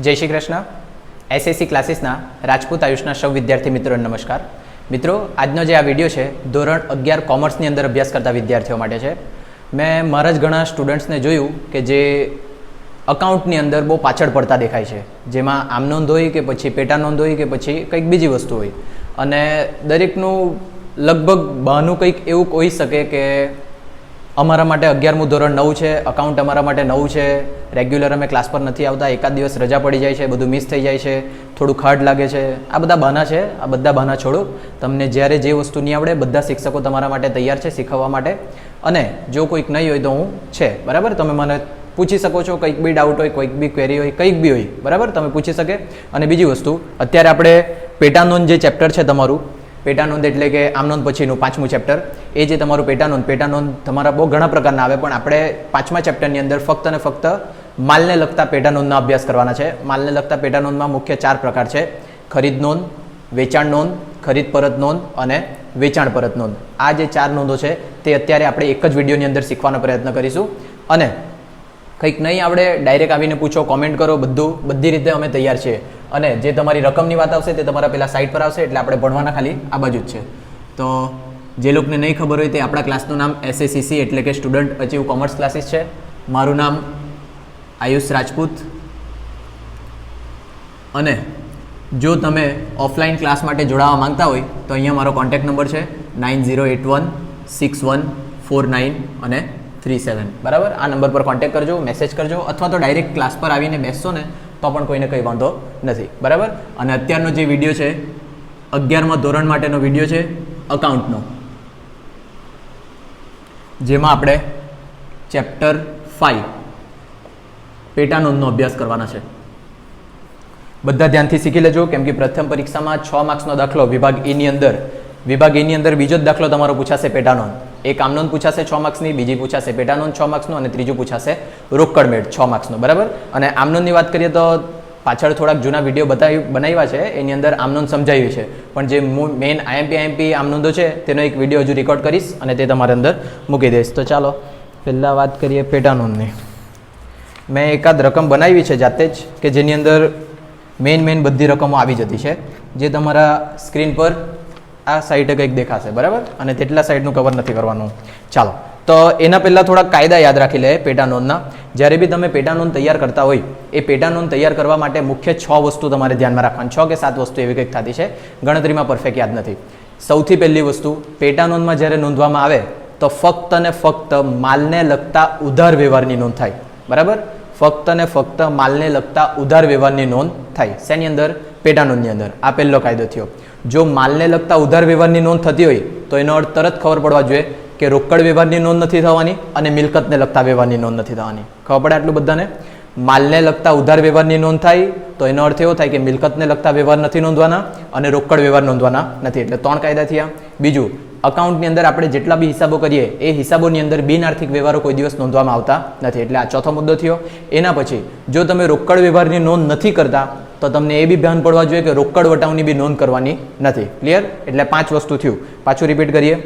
જય શ્રી કૃષ્ણ. એસએસસી ક્લાસીસના રાજપૂત આયુષના સૌ વિદ્યાર્થી મિત્રોને નમસ્કાર. મિત્રો, આજનો જે આ વીડિયો છે, ધોરણ અગિયાર કોમર્સની અંદર અભ્યાસ કરતા વિદ્યાર્થીઓ માટે છે. મેં મારા જ ઘણા સ્ટુડન્ટ્સને જોયું કે જે અકાઉન્ટની અંદર બહુ પાછળ પડતા દેખાય છે. જેમાં આમ નોંધ હોય કે પછી પેટા નોંધ હોય કે પછી કંઈક બીજી વસ્તુ હોય. અને દરેકનું લગભગ બહાનું કંઈક એવું હોઈ શકે કે અમારા માટે અગિયારમું ધોરણ નવું છે અકાઉન્ટ અમારા માટે નવું છે. રેગ્યુલર અમે ક્લાસ પર નથી આવતા, એકાદ દિવસ રજા પડી જાય છે, બધું મિસ થઈ જાય છે, થોડું ખાડ લાગે છે. આ બધા બહાના છે, આ બધા બહાના છોડો. તમને જ્યારે જે વસ્તુ નહીં આવડે, બધા શિક્ષકો તમારા માટે તૈયાર છે શીખવવા માટે. અને જો કોઈક નહીં હોય તો હું છે, બરાબર? તમે મને પૂછી શકો છો, કંઈક બી ડાઉટ હોય, કોઈક બી ક્વેરી હોય, કંઈક બી હોય, બરાબર? તમે પૂછી શકે. અને બીજી વસ્તુ, અત્યારે આપણે પેટાનોન જે ચેપ્ટર છે તમારું પેટાનોંધ એટલે કે આમનોંધ પછીનું પાંચમું ચેપ્ટર એ જે તમારું પેટાનોંધ પેટાનોંધ તમારા બહુ ઘણા પ્રકારના આવે, પણ આપણે પાંચમા ચેપ્ટરની અંદર ફક્ત અને ફક્ત માલને લગતા પેટાનોંધનો અભ્યાસ કરવાના છે. માલને લગતા પેટાનોંધમાં મુખ્ય ચાર પ્રકાર છે. ખરીદ નોંધ, વેચાણ નોંધ, ખરીદ પરત નોંધ અને વેચાણ પરત નોંધ. આ જે ચાર નોંધો છે, તે અત્યારે આપણે એક જ વિડીયોની અંદર શીખવાનો પ્રયત્ન કરીશું. અને કંઈક નહીં આવડે ડાયરેક્ટ આવીને પૂછો કોમેન્ટ કરો, બધું, બધી રીતે અમે તૈયાર છીએ. અને જે તમારી રકમની વાત આવશે તે તમારા પેલા સાઇટ પર આવશે, એટલે આપણે ભણવાના ખાલી આ બાજુ જ છે. તો જે લોકોને નહીં ખબર હોય તે આપણા ક્લાસનું નામ એસએસીસી એટલે કે સ્ટુડન્ટ અચીવ કોમર્સ ક્લાસીસ છે. મારું નામ આયુષ રાજપૂત. અને જો તમે ઓફલાઈન ક્લાસ માટે જોડાવા માંગતા હોય, તો અહીંયા મારો કોન્ટેક્ટ નંબર છે nine zero eight one six one four nine અને થ્રી સેવન. બરાબર? આ નંબર પર કોન્ટેક્ટ કરજો મેસેજ કરજો, અથવા તો ડાયરેક્ટ ક્લાસ પર આવીને બેસશો ને, તો પણ કોઈને કંઈ વાંધો નથી. બરાબર? અને અત્યારનો જે વીડિયો છે, અગિયારમાં ધોરણ માટેનો વીડિયો છે અકાઉન્ટનો જેમાં આપણે ચેપ્ટર ફાઇવ પેટાનોંધનો અભ્યાસ કરવાના છે. બધા ધ્યાનથી શીખી લેજો, કેમ કે પ્રથમ પરીક્ષામાં છ માર્ક્સનો દાખલો વિભાગ એની અંદર. વિભાગ એની અંદર બીજો જ દાખલો તમારો પૂછાશે પેટાનોંધ એક આમનોંધ પૂછાશે છ માર્ક્સની, બીજી પૂછાશે પેટાનોન છ માર્ક્સનું અને ત્રીજું પૂછાશે રોકડ મેળ છ માર્ક્સનું, બરાબર? અને આમનોંધની વાત કરીએ તો પાછળ થોડાક જૂના વીડિયો બતાવી, બનાવ્યા છે, એની અંદર આમનોન સમજાવ્યું છે. પણ જે મેઇન આઈએમપી આઈએમપી આમનોંધો છે, તેનો એક વીડિયો હજુ રેકોર્ડ કરીશ અને તે તમારા અંદર મૂકી દઈશ. તો ચાલો, પહેલાં વાત કરીએ પેટાનોંધની મેં એકાદ રકમ બનાવી છે જાતે જ, કે જેની અંદર મેઇન મેઇન બધી રકમો આવી જતી છે. જે તમારા સ્ક્રીન પર આ સાઈડે કંઈક દેખાશે, બરાબર? અને તેટલા સાઈડનું કવર નથી કરવાનું. ચાલો, તો એના પહેલાં થોડા કાયદા યાદ રાખી લે પેટાનોંધના જ્યારે બી તમે પેટાનોંધ તૈયાર કરતા હોય, એ પેટાનોંધ તૈયાર કરવા માટે મુખ્ય છ વસ્તુ તમારે ધ્યાનમાં રાખવાની. છ કે સાત વસ્તુ એવી કંઈક થતી છે. ગણતરીમાં પરફેક્ટ યાદ નથી. સૌથી પહેલી વસ્તુ પેટા નોંધમાં જ્યારે નોંધવામાં આવે, તો ફક્ત અને ફક્ત માલને લગતા ઉધાર વ્યવહારની નોંધ થાય. બરાબર? ફક્ત અને ફક્ત માલને લગતા ઉધાર વ્યવહારની નોંધ થાય. શેની અંદર? પેટાનોંધની અંદર. આ પહેલો કાયદો થયો. જો માલને લગતા ઉધાર વ્યવહારની નોંધ થતી હોય, તો એનો અર્થ તરત ખબર પડવા જોઈએ કે રોકડ વ્યવહારની નોંધ નથી થવાની અને મિલકતને લગતા વ્યવહારની નોંધ નથી થવાની. ખબર પડે આટલું બધાને? માલને લગતા ઉધાર વ્યવહારની નોંધ થાય, તો એનો અર્થ એવો થાય કે મિલકતને લગતા વ્યવહાર નથી નોંધવાના અને રોકડ વ્યવહાર નોંધવાના નથી. એટલે ત્રણ કાયદા થયા. બીજું અકાઉન્ટની અંદર આપણે જેટલા બી હિસાબો કરીએ, એ હિસાબોની અંદર બિન આર્થિક વ્યવહારો કોઈ દિવસ નોંધવામાં આવતા નથી. એટલે આ ચોથો મુદ્દો થયો. એના પછી, જો તમે રોકડ વ્યવહારની નોંધ નથી કરતા તો તમને એ બી ધ્યાન પડવા જોઈએ કે રોકડ વટાવની બી નોંધ કરવાની નથી. ક્લિયર એટલે પાંચ વસ્તુ થયું. પાછું રિપીટ કરીએ.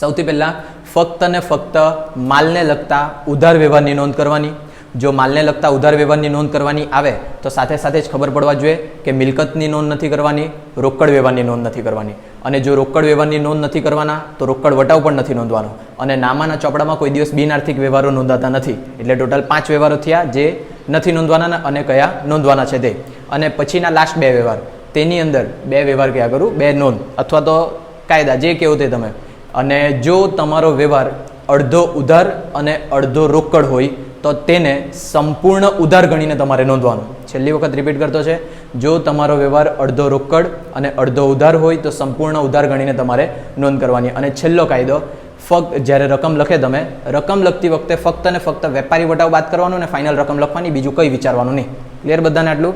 સૌથી પહેલાં ફક્ત ને ફક્ત માલને લગતા ઉધાર વ્યવહારની નોંધ કરવાની. જો માલને લગતા ઉધાર વ્યવહારની નોંધ કરવાની આવે, તો સાથે સાથે જ ખબર પડવા જોઈએ કે મિલકતની નોંધ નથી કરવાની, રોકડ વ્યવહારની નોંધ નથી કરવાની. અને જો રોકડ વ્યવહારની નોંધ નથી કરવાના, તો રોકડ વટાવ પણ નથી નોંધવાનો. અને નામાના ચોપડામાં કોઈ દિવસ બિન આર્થિક વ્યવહારો નોંધાતા નથી. એટલે ટોટલ પાંચ વ્યવહારો થયા જે નથી નોંધવાના અને કયા નોંધવાના છે તે. અને પછીના લાસ્ટ બે વ્યવહાર. તેની અંદર બે વ્યવહાર કયા કરું, બે નોંધ, અથવા તો કાયદા, જે કેવું તે તમે. અને જો તમારો વ્યવહાર અડધો ઉધાર અને અડધો રોકડ હોય, તો તેને સંપૂર્ણ ઉધાર ગણીને તમારે નોંધવાનું. છેલ્લી વખત રિપીટ કરતો છે, જો તમારો વ્યવહાર અડધો રોકડ અને અડધો ઉધાર હોય, તો સંપૂર્ણ ઉધાર ગણીને તમારે નોંધ કરવાની. અને છેલ્લો કાયદો, ફક્ત જ્યારે રકમ લખે તમે, રકમ લખતી વખતે ફક્ત અને ફક્ત વેપારી વટાવ બાદ કરવાનું અને ફાઇનલ રકમ લખવાની, બીજું કંઈ વિચારવાનું નહીં. ક્લિયર બધાને આટલું?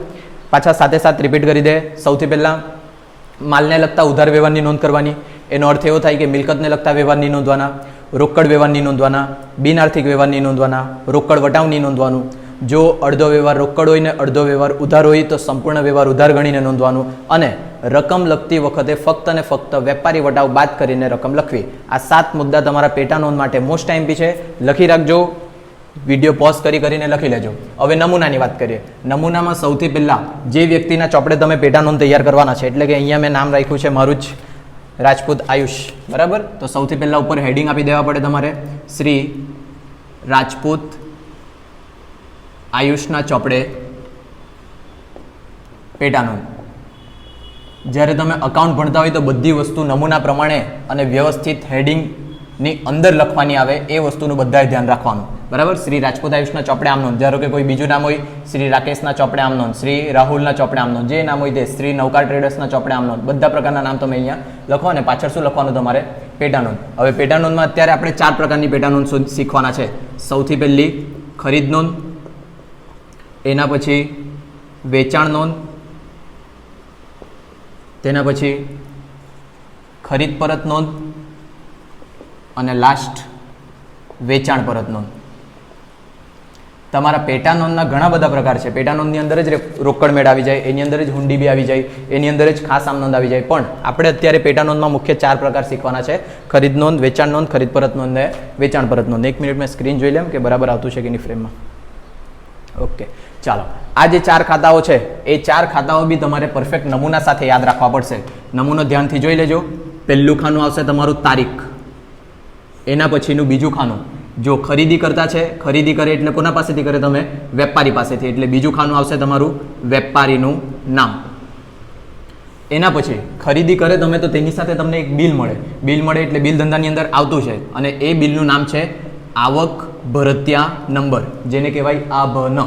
પાછા સાથે સાથ રિપીટ કરી દે. સૌથી પહેલાં માલને લગતા ઉધાર વ્યવહારની નોંધ કરવાની. એનો અર્થ એવો થાય કે મિલકતને લગતા વ્યવહારની નોંધવાના, રોકડ વ્યવહારની નોંધવાના, બિન આર્થિક વ્યવહારની નોંધવાના, રોકડ વટાવની નોંધવાનું. જો અડધો વ્યવહાર રોકડ હોય ને અડધો વ્યવહાર ઉધાર હોય તો સંપૂર્ણ વ્યવહાર ઉધાર ગણીને નોંધવાનું અને રકમ લખતી વખતે ફક્ત અને ફક્ત વેપારી વટાવ બાદ કરીને રકમ લખવી. આ સાત મુદ્દા તમારા પેટા નોંધ માટે મોસ્ટ ટાઈમ છે. લખી રાખજો. વીડિયો પોઝ કરી કરીને લખી લેજો. હવે નમૂનાની વાત કરીએ. નમૂનામાં સૌથી પહેલાં જે વ્યક્તિના ચોપડે તમે પેટા નોંધ તૈયાર કરવાના છે, એટલે કે અહીંયા મેં નામ રાખ્યું છે મારું જ રાજપૂત આયુષ. બરાબર? તો સૌથી પહેલાં ઉપર હેડિંગ આપી દેવા પડે તમારે. શ્રી રાજપૂત આયુષના ચોપડે પેટા જ્યારે તમે અકાઉન્ટ ભણતા હોય તો બધી વસ્તુ નમૂના પ્રમાણે અને વ્યવસ્થિત હેડિંગની અંદર લખવાની આવે, એ વસ્તુનું બધાએ ધ્યાન રાખવાનું. બરાબર? શ્રી રાજપૂત આયુષના ચોપડે આમ નોંધ ધારો કે કોઈ બીજું નામ હોય, શ્રી રાકેશના ચોપડે આમ નોંધ શ્રી રાહુલના ચોપડે આમ નોંધ જે નામ હોય તે, શ્રી નૌકાર ટ્રેડર્સના ચોપડે આમ નોંધ બધા પ્રકારના નામ તમે અહીંયા લખો અને પાછળ શું લખવાનું તમારે? પેટા નોંધ. હવે પેટા નોંધમાં અત્યારે આપણે ચાર પ્રકારની પેટા નોંધ શોધ- શીખવાના છે. સૌથી પહેલી, ખરીદ નોંધ. એના પછી, વેચાણ નોંધ. તેના પછી, ખરીદ પરત નોંધ. અને લાસ્ટ વેચાણ પરત નોંધ. તમારા પેટાનોનના ઘણા બધા પ્રકાર છે. પેટાનોનની અંદર જ રોકડ મેળ આવી જાય, એની અંદર જ હુંડી બી આવી જાય, એની અંદર જ ખાસ આમ નોંધ આવી જાય. પણ આપણે અત્યારે પેટા નોંધમાં મુખ્ય ચાર પ્રકાર શીખવાના છે. ખરીદ નોંધ, વેચાણ નોંધ, ખરીદ પરત નોંધ ને વેચાણ પરત નોંધ. એક મિનિટ મેં સ્ક્રીન જોઈ લેમ કે બરાબર આવતું છે કે એની ફ્રેમમાં? ઓકે, ચાલો. આ જે ચાર ખાતાઓ છે, એ ચાર ખાતાઓ બી તમારે પરફેક્ટ નમૂના સાથે યાદ રાખવા પડશે. નમૂનો ધ્યાનથી જોઈ લેજો. પહેલું ખાનું આવશે તમારું તારીખ. એના પછીનું બીજું ખાનું. જો ખરીદી કરતા છે, ખરીદી કરે એટલે કોના પાસેથી કરે તમે? વેપારી પાસેથી. એટલે બીજું ખાનું આવશે તમારું વેપારીનું નામ. એના પછી, ખરીદી કરે તમે તો તેની સાથે તમને એક બિલ મળે. બિલ મળે એટલે બિલ ધંધાની અંદર આવતું છે. અને એ બિલનું નામ છે આવક ભરતિયા નંબર, જેને કહેવાય આ ભ ન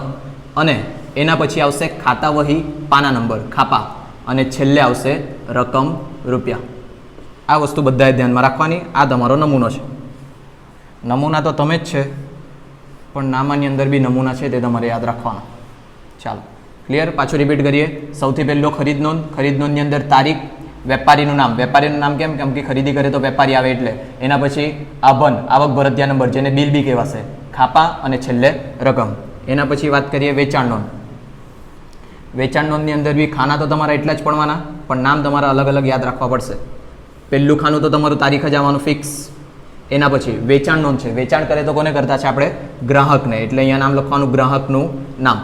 અને એના પછી આવશે ખાતા વહી પાના નંબર, ખાપા. અને છેલ્લે આવશે રકમ રૂપિયા. આ વસ્તુ બધાએ ધ્યાનમાં રાખવાની. આ તમારો નમૂનો છે. નમૂના તો તમે જ છે, પણ નામાની અંદર બી નમૂના છે તે તમારે યાદ રાખવાના. ચાલો ક્લિયર પાછું રિપીટ કરીએ. સૌથી પહેલો ખરીદ નોંધ. ખરીદ નોંધની અંદર તારીખ, વેપારીનું નામ. વેપારીનું નામ કેમ? કેમ કે ખરીદી કરે તો વેપારી આવે એટલે. એના પછી આભન, આવક ભરતિયા નંબર, જેને બિલ બી કહેવાશે. ખાપા અને છેલ્લે રકમ. એના પછી વાત કરીએ વેચાણ નોંધ. વેચાણ નોંધની અંદર બી ખાના તો તમારા એટલા જ પડવાના, પણ નામ તમારા અલગ અલગ યાદ રાખવા પડશે. પહેલું ખાનું તો તમારું તારીખ જ આવવાનું ફિક્સ એના પછી વેચાણ નોંધ છે. વેચાણ કરે તો કોને કરતા છે આપણે? ગ્રાહકને. એટલે અહીંયા નામ લખવાનું ગ્રાહકનું નામ.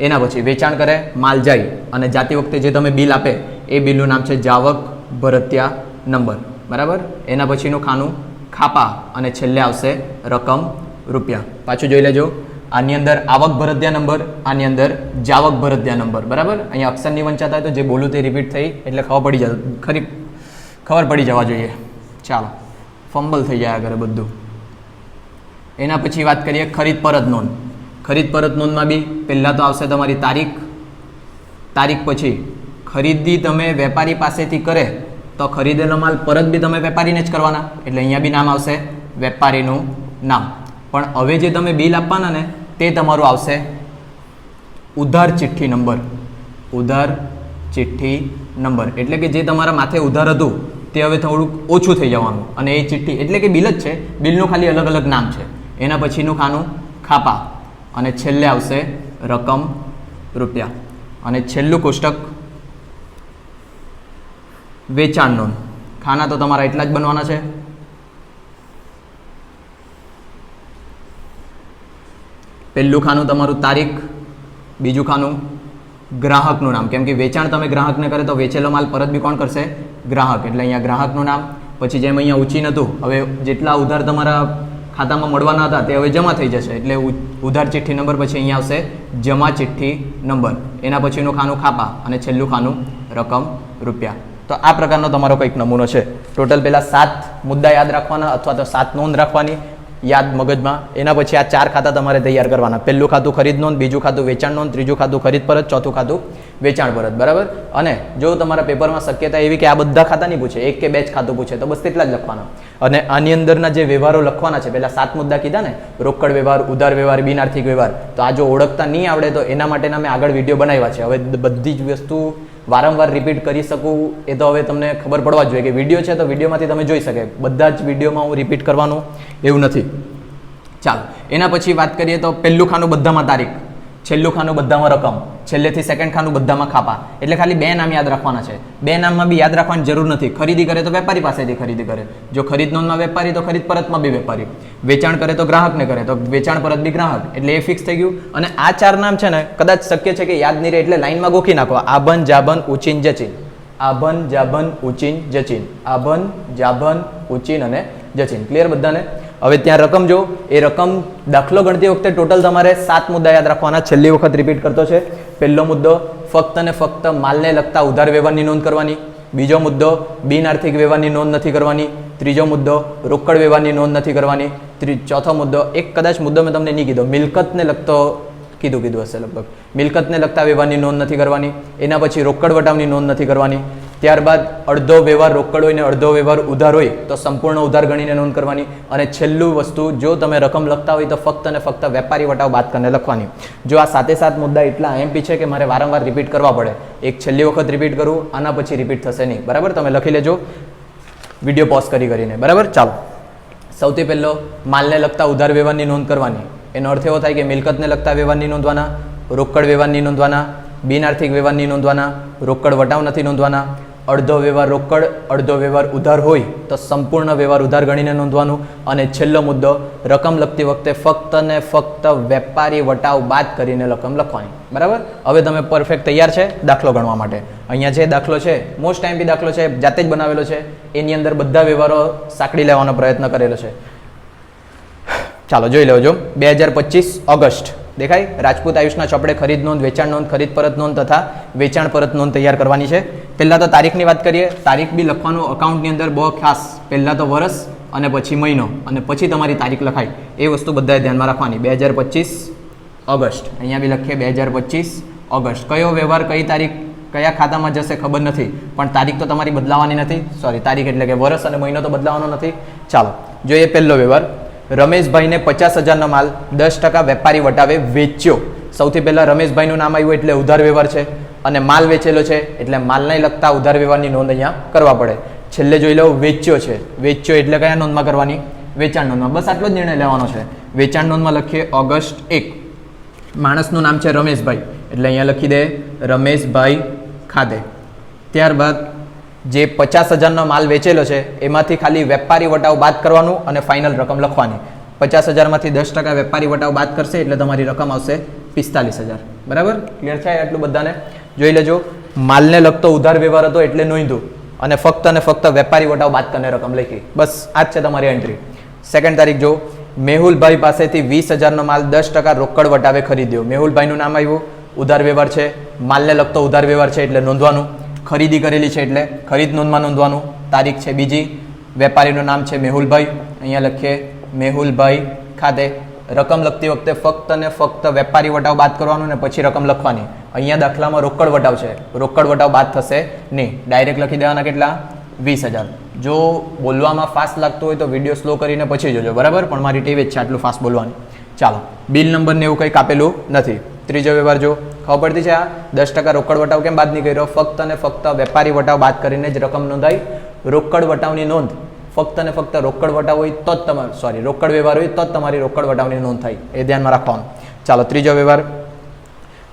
એના પછી વેચાણ કરે માલ જાય અને જાતી વખતે જે તમે બિલ આપે, એ બિલનું નામ છે જાવક ભરતિયા નંબર. બરાબર? એના પછીનું ખાનું ખાપા. અને છેલ્લે આવશે રકમ રૂપિયા. પાછું જોઈ લેજો. આની અંદર આવક ભરતિયા નંબર, આની અંદર જાવક ભરત્યા નંબર. બરાબર? અહીંયા અક્ષરની વંચાતા હોય તો જે બોલું તે રિપીટ થઈ, એટલે ખબર પડી જાય. ખરી ખબર પડી જવા જોઈએ. ચાલો. ફંબલ થઈ જાય આગળ બધું. એના પછી વાત કરીએ ખરીદ પરત નોંધ. ખરીદ પરત નોંધમાં બી પહેલાં તો આવશે તમારી તારીખ. તારીખ પછી ખરીદી તમે વેપારી પાસેથી કરે તો ખરીદેલો માલ પરત બી તમે વેપારીને જ કરવાના. એટલે અહીંયા બી નામ આવશે વેપારીનું નામ. પણ હવે જે તમે બિલ આપવાના ને તે તમારું આવશે ઉધાર ચિઠ્ઠી નંબર. ઉધાર ચિઠ્ઠી નંબર. એટલે કે જે તમારા માથે ઉધાર હતું તે હવે થોડુંક ઓછું થઈ જવાનું. અને એ ચિઠ્ઠી, એટલે કે બિલ જ છે. બિલનું ખાલી અલગ અલગ નામ છે. એના પછીનું ખાનું ખાપા. અને છેલ્લે આવશે રકમ રૂપિયા. અને છેલ્લું કોષ્ટક વેચાણ નોંધ. ખાના તો તમારા એટલા જ બનવાના છે. પહેલું ખાનું તમારું તારીખ, બીજું ખાનું ગ્રાહકનું નામ. કેમ કે વેચાણ તમે ગ્રાહકને કરે તો વેચેલો માલ પરત બી કોણ કરશે? ગ્રાહક. એટલે અહીંયા ગ્રાહકનું નામ, પછી જેમ અહીંયા ઊંચી નહોતું, હવે જેટલા ઉધાર તમારા ખાતામાં મળવાના હતા તે હવે જમા થઈ જશે. એટલે ઉધાર ચિઠ્ઠી નંબર પછી અહીંયા આવશે, જમા ચિઠ્ઠી નંબર. એના પછીનું ખાનું ખાપા અને છેલ્લું ખાનું રકમ રૂપિયા. તો આ પ્રકારનો તમારો કંઈક નમૂનો છે. ટોટલ પહેલાં સાત મુદ્દા યાદ રાખવાના અથવા તો સાત નોંધ રાખવાની યાદ મગજમાં. એના પછી આ ચાર ખાતા તમારે તૈયાર કરવાના. પહેલું ખાતું ખરીદ નોંધ, બીજું ખાતું વેચાણ નોંધ, ત્રીજું ખાતું ખરીદ પરત, ચોથું ખાતું વેચાણ પરત, બરાબર? અને જો તમારા પેપરમાં શક્યતા એવી કે આ બધા ખાતા નહીં પૂછે, એક કે બે જ ખાતું પૂછે, તો બસ તેટલા જ લખવાના. અને આની અંદરના જે વ્યવહારો લખવાના છે, પહેલાં સાત મુદ્દા કીધા ને, રોકડ વ્યવહાર, ઉધાર વ્યવહાર, બિનઆર્થિક વ્યવહાર, તો આ જો ઓળખતા નહીં આવડે, તો એના માટેના મેં આગળ વીડિયો બનાવ્યા છે. હવે બધી જ વસ્તુ વારંવાર રિપીટ કરી શકું, એ તો હવે તમને ખબર પડવા જોઈએ કે વીડિયો છે તો વિડીયોમાંથી તમે જોઈ શકે. બધા જ વિડીયોમાં હું રિપીટ કરવાનું એવું નથી. ચાલો, એના પછી વાત કરીએ તો પહેલું ખાનું બધામાં તારીખ. છેલ્લું ખાનું બધામાં રકમ, છેલ્લેથી સેકન્ડ ખાનું બધામાં ખાપા. એટલે ખાલી બે નામ યાદ રાખવાના છે. બે નામમાં બી યાદ રાખવાની જરૂર નથી. ખરીદી કરે તો વેપારી પાસેથી ખરીદી કરે. જો ખરીદ નોંધમાં વેપારી તો ખરીદ પરતમાં બી વેપારી. વેચાણ કરે તો ગ્રાહકને કરે. તો વેચાણ પરત બી ગ્રાહક. એટલે એ ફિક્સ થઈ ગયું. અને આ ચાર નામ છે ને, કદાચ શક્ય છે કે યાદ નહીં રહે એટલે લાઇનમાં ગોખી નાખો. આબન જાબન ઉચીન, જચીન. આભન, જાભન, ઉચીન, જચીન. આભન, જાભન, ઉચીન અને જચીન. ક્લિયર બધાને? હવે ત્યાં રકમ જો, એ રકમ દાખલો ગણતી વખતે ટોટલ તમારે સાત મુદ્દા યાદ રાખવાના. છેલ્લી વખત રિપીટ કરતો છે. પહેલો મુદ્દો, ફક્ત ને ફક્ત માલને લગતા ઉધાર વ્યવહારની નોંધ કરવાની. બીજો મુદ્દો, બિન આર્થિક વ્યવહારની નોંધ નથી કરવાની. ત્રીજો મુદ્દો, રોકડ વ્યવહારની નોંધ નથી કરવાની. ચોથો મુદ્દો, એક કદાચ મુદ્દો મેં તમને નહીં કીધો, મિલકતને લગતો કીધું કીધું હશે લગભગ. મિલકતને લગતા વ્યવહારની નોંધ નથી કરવાની. એના પછી રોકડ વટાવની નોંધ નથી કરવાની. ત્યારબાદ અડધો વ્યવહાર રોકડ હોય ને અડધો વ્યવહાર ઉધાર હોય, તો સંપૂર્ણ ઉધાર ગણીને નોંધ કરવાની. અને છેલ્લું વસ્તુ, જો તમે રકમ લખતા હોય તો ફક્ત અને ફક્ત વેપારી વટાવ બાદ કરીને લખવાની. જો આ સાતે સાત મુદ્દા એટલા એમપી છે કે મારે વારંવાર રિપીટ કરવા પડે. એક છેલ્લી વખત રિપીટ કરું, આના પછી રિપીટ થશે નહીં. બરાબર? તમે લખી લેજો. વીડિયો પોઝ કરી કરીને. બરાબર? ચાલો. સૌથી પહેલો, માલને લગતા ઉધાર વ્યવહારની નોંધ કરવાની. એનો અર્થ એવો થાય કે મિલકતને લગતા વ્યવહારની નોંધવાના, રોકડ વ્યવહારની નોંધવાના, બિન આર્થિક વ્યવહારની નોંધવાના, રોકડ વટાવ નથી નોંધવાના અડધો વ્યવહાર રોકડ, અડધો વ્યવહાર ઉધાર હોય તો સંપૂર્ણ વ્યવહાર ઉધાર ગણીને નોંધવાનું. અને છેલ્લો મુદ્દો, રકમ લખતી વખતે ફક્ત ને ફક્ત વેપારી વટાવ બાદ કરીને રકમ લખવાની. બરાબર? હવે તમે પરફેક્ટ તૈયાર છે દાખલો ગણવા માટે. અહીંયા જે દાખલો છે મોસ્ટ ટાઈમ બી દાખલો છે, જાતે જ બનાવેલો છે. એની અંદર બધા વ્યવહારો સાંકળી લેવાનો પ્રયત્ન કરેલો છે. ચાલો જોઈ લેજો. બે હજાર પચીસ ઓગસ્ટ. દેખાય? રાજપૂત આયુષના ચોપડે ખરીદ નોંધ, વેચાણ નોંધ, ખરીદ પરત નોંધ તથા વેચાણ પરત નોંધ તૈયાર કરવાની છે. પહેલાં તો તારીખની વાત કરીએ. તારીખ બી લખવાનું અકાઉન્ટની અંદર બહુ ખાસ. પહેલાં તો વર્ષ અને પછી મહિનો. અને પછી તમારી તારીખ લખાય. એ વસ્તુ બધાએ ધ્યાનમાં રાખવાની. બે હજાર પચીસ ઓગસ્ટ. અહીંયા બી લખીએ બે હજાર પચીસ ઓગસ્ટ. કયો વ્યવહાર, કઈ તારીખ, કયા ખાતામાં જશે ખબર નથી. પણ તારીખ તો તમારી બદલાવાની નથી. સોરી તારીખ એટલે કે વર્ષ અને મહિનો તો બદલાવાનો નથી. ચાલો, જોઈએ પહેલો વ્યવહાર. રમેશભાઈને પચાસ હજારનો માલ દસ ટકા વેપારી વટાવે વેચ્યો. સૌથી પહેલાં રમેશભાઈનું નામ આવ્યું એટલે ઉધાર વ્યવહાર છે અને માલ વેચેલો છે એટલે માલને લગતા ઉધાર વ્યવહારની નોંધ અહીંયા કરવા પડે. છેલ્લે જોઈ લો, વેચ્યો છે. વેચ્યો એટલે કયા નોંધમાં કરવાની? વેચાણ નોંધમાં. બસ આટલો જ નિર્ણય લેવાનો છે. વેચાણ નોંધમાં લખીએ ઓગસ્ટ એક. માણસનું નામ છે રમેશભાઈ. એટલે અહીંયા લખી દે રમેશભાઈ ખાદે. ત્યારબાદ જે પચાસ હજારનો માલ વેચેલો છે, એમાંથી ખાલી વેપારી વટાવ બાદ કરવાનું અને ફાઇનલ રકમ લખવાની. પચાસ હજારમાંથી દસ ટકા વેપારી વટાવ બાદ કરશે એટલે તમારી રકમ આવશે પિસ્તાલીસ હજાર. બરાબર? ક્લિયર છે આટલું બધાને? જોઈ લેજો, માલને લગતો ઉધાર વ્યવહાર હતો એટલે નોંધું અને ફક્ત અને ફક્ત વેપારી વટાવ બાદ કરીને રકમ લખી. બસ, આ જ છે તમારી એન્ટ્રી સેકન્ડ તારીખ જો, મેહુલભાઈ પાસેથી વીસ હજારનો માલ દસ ટકા રોકડ વટાવે ખરીદ્યો. મેહુલભાઈનું નામ આવ્યું. ઉધાર વ્યવહાર છે. માલને લગતો ઉધાર વ્યવહાર છે એટલે નોંધવાનું. ખરીદી કરેલી છે એટલે ખરીદ નોંધમાં નોંધવાનું. તારીખ છે બીજી. વેપારીનું નામ છે મેહુલભાઈ. અહીંયા લખીએ, મેહુલભાઈ ખાતે રકમ લખતી વખતે ફક્ત ને ફક્ત વેપારી વટાવ બાદ કરવાનું ને પછી રકમ લખવાની. અહીંયા દાખલામાં રોકડ વટાવ છે. રોકડ વટાવ બાદ થશે નહીં. ડાયરેક્ટ લખી દેવાના કેટલા? વીસ હજાર. જો બોલવામાં ફાસ્ટ લાગતું હોય તો વીડિયો સ્લો કરીને પછી જોજો. બરાબર? પણ મારી ટેવ જ છે આટલું ફાસ્ટ બોલવાની. ચાલો. બિલ નંબર ને એવું કંઈક આપેલું નથી. ત્રીજો વ્યવહાર જો ખબર પડતી છે આ? દસ ટકા રોકડ વટાવ કેમ બાદ નહીં કર્યો? ફક્ત અને ફક્ત વેપારી વટાવ બાદ કરીને જ રકમ નોંધાઈ. રોકડ વટાવની નોંધ. ફક્ત અને ફક્ત રોકડ વટાવ હોય તો જ તમારે સોરી રોકડ વ્યવહાર હોય તો જ તમારી રોકડ વટાવની નોંધ થાય. એ ધ્યાનમાં રાખવાનું. ચાલો, ત્રીજો વ્યવહાર.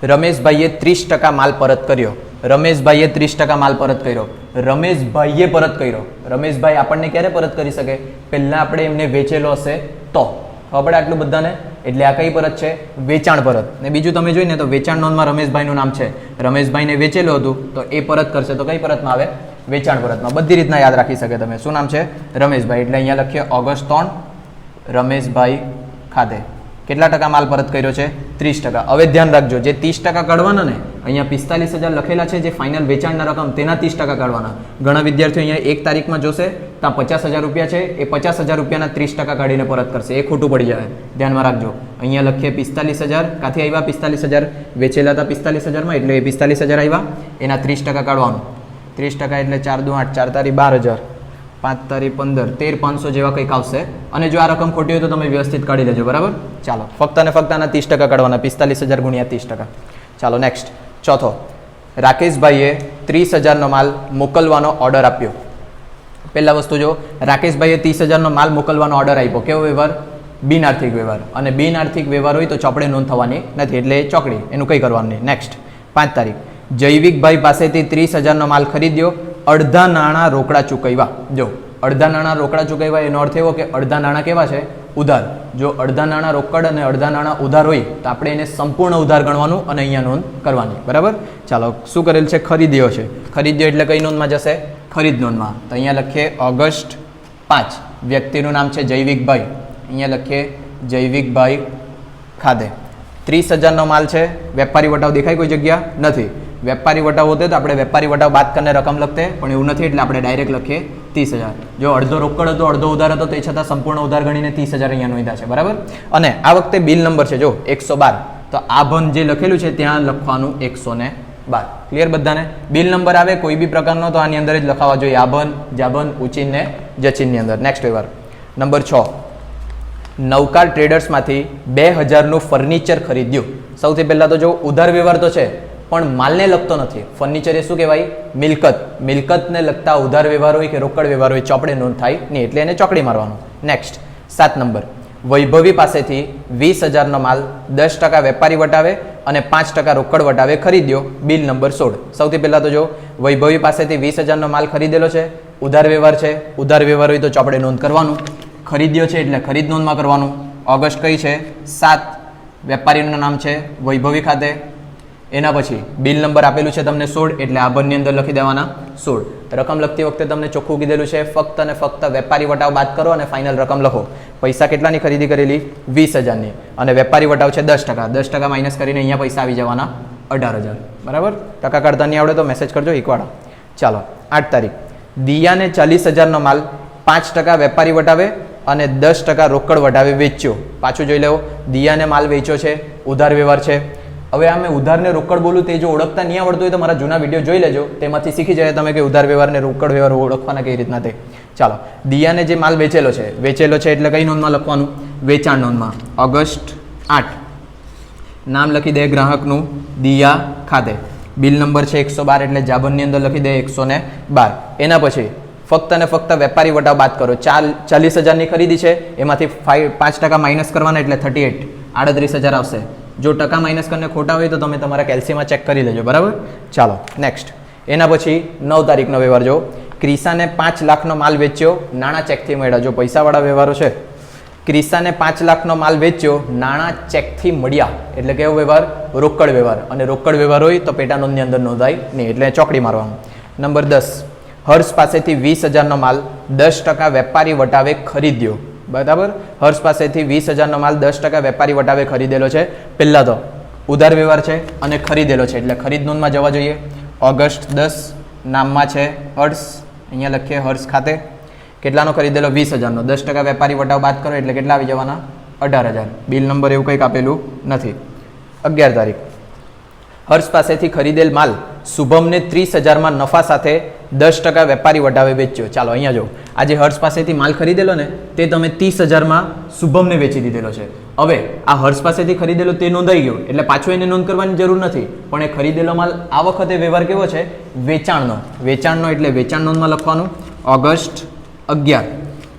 રમેશભાઈએ ત્રીસ ટકા માલ પરત કર્યો. રમેશભાઈએ ત્રીસ ટકા માલ પરત કર્યો. રમેશભાઈએ પરત કર્યો. રમેશભાઈ આપણને ક્યારે પરત કરી શકે? પહેલાં આપણે એમને વેચેલો હશે તો. ખબર આટલું બધાને? એટલે આ કઈ પરત છે? વેચાણ પરત. ને બીજું તમે જોઈને તો વેચાણ નોંધમાં રમેશભાઈનું નામ છે. રમેશભાઈને વેચેલું હતું, તો એ પરત કરશે. તો કઈ પરતમાં આવે? વેચાણ પરતમાં. બધી રીતના યાદ રાખી શકે તમે. શું નામ છે? રમેશભાઈ. એટલે અહીંયા લખીએ ઓગસ્ટ ત્રણ, રમેશભાઈ ખાતે. કેટલા ટકા માલ પરત કર્યો છે? ત્રીસ ટકા. હવે ધ્યાન રાખજો, જે ત્રીસ ટકા કાઢવાના ને અહીંયા પિસ્તાલીસ હજાર લખેલા છે જે ફાઇનલ વેચાણના રકમ, તેના ત્રીસ ટકા કાઢવાના. ઘણા વિદ્યાર્થીઓ અહીંયા એક તારીખમાં જોશે ત્યાં પચાસ હજાર રૂપિયા છે, એ પચાસ હજાર રૂપિયાના ત્રીસ ટકા કાઢીને પરત કરશે. એ ખોટું પડી જાય. ધ્યાનમાં રાખજો. અહીંયા લખીએ પિસ્તાલીસ હજાર. કાંથી આવ્યા પિસ્તાલીસ હજાર? વેચેલા હતા પિસ્તાલીસ હજારમાં, એટલે એ પિસ્તાલીસ હજાર આવ્યા. એના ત્રીસ ટકા કાઢવાનું. ત્રીસ ટકા એટલે ચાર દુ આઠ, ચાર તારી બાર હજાર. પાંચ તારી પંદર, તેર પાંચસો જેવા કંઈક આવશે. અને જો આ રકમ ખોટી હોય તો તમે વ્યવસ્થિત કાઢી લેજો, બરાબર? ચાલો. ફક્ત અને ફક્ત આના ત્રીસ ટકા કાઢવાના, પિસ્તાલીસ હજાર ગુણ્યા ત્રીસ ટકા. ચાલો નેક્સ્ટ ચોથો, રાકેશભાઈએ ત્રીસ હજારનો માલ મોકલવાનો ઓર્ડર આપ્યો. પહેલા વસ્તુ જો રાકેશભાઈએ ત્રીસ હજારનો માલ મોકલવાનો ઓર્ડર આપ્યો. કેવો વ્યવહાર? બિન આર્થિક વ્યવહાર. અને બિન આર્થિક વ્યવહાર હોય તો ચોપડે નોંધ થવાની નથી, એટલે ચોકડી, એનું કંઈ કરવાનું નહીં. નેક્સ્ટ પાંચ તારીખ. જૈવિકભાઈ પાસેથી ત્રીસ હજારનો માલ ખરીદ્યો, અડધા નાણાં રોકડા ચૂકવ્યા. જો અડધા નાણાં રોકડા ચૂકવ્યા, એનો અર્થ એવો કે અડધા નાણાં કેવા છે? ઉધાર. જો અડધા નાણાં રોકડ અને અડધા નાણાં ઉધાર હોય, તો આપણે એને સંપૂર્ણ ઉધાર ગણવાનું અને અહીંયા નોંધ કરવાની. બરાબર? ચાલો, શું કરેલ છે? ખરીદ્યો છે. ખરીદ્યો એટલે કઈ નોંધમાં જશે? ખરીદ નોંધમાં. તો અહીંયા લખીએ, ઓગસ્ટ પાંચ. વ્યક્તિનું નામ છે જૈવિકભાઈ. અહીંયા લખીએ, જૈવિકભાઈ ખાદે ત્રીસ હજારનો માલ છે. વેપારી વટાવ દેખાય કોઈ જગ્યા? નથી. વેપારી વટાવ હોતે તો આપણે વેપારી વટાવ બાદ કરીને રકમ લખતે, પણ એવું નથી એટલે આપણે ડાયરેક્ટ લખીએ ત્રીસ હજાર. જો અડધો રોકડ હતો, અડધો ઉધાર હતો, તે છતાં સંપૂર્ણ ઉધાર ગણીને ત્રીસ હજાર અહીંયા નોંધા છે, બરાબર? અને આ વખતે બિલ નંબર છે, જો, એકસો બાર. તો આ ભંગ જે લખેલું છે, ત્યાં લખવાનું એકસો ને બાર. ક્લિયર બધાને? બિલ નંબર આવે, કોઈ બી પ્રકારનો, તો આની અંદર જ લખાવા જોઈએ. આભન જાભન ઉચિન ને જચીનની અંદર. નેક્સ્ટ વ્યવહાર નંબર છ. નવકાર ટ્રેડર્સમાંથી બે હજારનું ફર્નિચર ખરીદ્યું. સૌથી પહેલાં તો જો ઉધાર વ્યવહાર તો છે પણ માલને લગતો નથી. ફર્નિચર એ શું કહેવાય? મિલકત. મિલકતને લગતા ઉધાર વ્યવહાર હોય કે રોકડ વ્યવહાર હોય, ચોપડે નોંધ થાય, નહીં, એટલે એને ચોકડી મારવાનું. નેક્સ્ટ સાત નંબર. વૈભવી પાસેથી વીસ હજારનો માલ દસ ટકા વેપારી વટાવે અને પાંચ ટકા રોકડ વટાવે ખરીદ્યો. બિલ નંબર સોળ. સૌથી પહેલાં તો જો, વૈભવી પાસેથી વીસ હજારનો માલ ખરીદેલો છે, ઉધાર વ્યવહાર છે, ઉધાર વ્યવહાર હોય તો ચોપડે નોંધ કરવાનું. ખરીદ્યો છે એટલે ખરીદ નોંધમાં કરવાનું. ઓગસ્ટ કઈ છે? સાત. વેપારીનું નામ છે વૈભવી ખાતે. એના પછી બિલ નંબર આપેલું છે તમને સોળ, એટલે આ બંને અંદર લખી દેવાના સોળ. રકમ લખતી વખતે તમને ચોખ્ખું કીધેલું છે, ફક્ત અને ફક્ત વેપારી વટાવ બાદ કરો અને ફાઇનલ રકમ લખો. પૈસા કેટલાની ખરીદી કરેલી? વીસ હજારની. અને વેપારી વટાવ છે દસ ટકા. દસ ટકા માઇનસ કરીને અહીંયા પૈસા આવી જવાના અઢાર હજાર. બરાબર? ટકા કાઢતા નહીં આવડે તો મેસેજ કરજો એકવાડા ચાલો, આઠ તારીખ. દિયાને ચાલીસ હજારનો માલ પાંચ ટકા વેપારી વટાવે અને દસ ટકા રોકડ વટાવે વેચ્યો. પાછું જોઈ લેવો. દિયાને માલ વેચ્યો છે, ઉધાર વ્યવહાર છે. હવે આ મેં ઉધારને રોકડ બોલું તે જો ઓળખતા નહીં આવડતું હોય તો મારા જૂના વીડિયો જોઈ લેજો. તેમાંથી શીખી જાય તમે કે ઉધાર વ્યવહારને રોકડ વ્યવહાર ઓળખવાના કઈ રીતના તે. ચાલો, દિયાને જે માલ વેચેલો છે વેચેલો છે એટલે કઈ નોંધમાં લખવાનું? વેચાણ નોંધમાં. ઓગસ્ટ આઠ. નામ લખી દે ગ્રાહકનું, દિયા ખાતે. બિલ નંબર છે એકસો બાર એટલે જાબનની અંદર લખી દે એકસો ને બાર. એના પછી ફક્ત અને ફક્ત વેપારી વટાવ બાદ કરો. ચાલ, ચાલીસ હજારની ખરીદી છે, એમાંથી ફાઈવ પાંચ ટકા માઇનસ કરવાના એટલે થર્ટી એટ. આડત્રીસ હજાર આવશે. જો ટકા માઇનસ કરીને ખોટા હોય તો તમે તમારા કેલ્સીમાં ચેક કરી લેજો, બરાબર? ચાલો નેક્સ્ટ એના પછી નવ તારીખનો વ્યવહાર જો ક્રિસાને પાંચ લાખનો માલ વેચ્યો, નાણાં ચેકથી મળ્યા. જો પૈસાવાળા વ્યવહારો છે, ક્રિસાને પાંચ લાખનો માલ વેચ્યો, નાણાં ચેકથી મળ્યા. એટલે કેવો વ્યવહાર? રોકડ વ્યવહાર. અને રોકડ વ્યવહાર હોય તો પેટા નોંધની અંદર નોંધાય નહીં, એટલે ચોકડી મારવાનું. નંબર દસ, હર્ષ પાસેથી વીસ હજારનો માલ દસ ટકા વેપારી વટાવે ખરીદ્યો. બરાબર? હર્ષ પાસેથી વીસ હજારનો માલ દસ ટકા વેપારી વટાવે ખરીદેલો છે. પહેલાં તો ઉધાર વ્યવહાર છે અને ખરીદેલો છે. એટલે ખરીદ નોંધમાં જવા જોઈએ. ઓગસ્ટ દસ નામમાં છે હર્ષ. અહીંયા લખીએ હર્ષ ખાતે. કેટલાનો ખરીદેલો? વીસ હજારનો. દસ ટકા વેપારી વટાવ બાદ કરો એટલે કેટલા આવી જવાના? અઢાર હજાર. બિલ નંબર એવું કંઈક આપેલું નથી. અગિયાર તારીખ. હર્ષ પાસેથી ખરીદેલ માલ શુભમને ત્રીસ હજારમાં નફા સાથે દસ ટકા વેપારી વટાવે વેચ્યો. ચાલો, અહીંયા જો. આજે હર્ષ પાસેથી માલ ખરીદેલો ને, તે તમે ત્રીસ હજારમાં શુભમને વેચી દીધેલો છે. હવે, આ હર્ષ પાસેથી ખરીદેલો તે નોંધાઈ ગયો. એટલે પાછો એને નોંધ કરવાની જરૂર નથી. પણ એ ખરીદેલો માલ આ વખતે વ્યવહાર કેવો છે? વેચાણનો. વેચાણનો એટલે વેચાણ નોંધમાં લખવાનું. ઓગસ્ટ અગિયાર.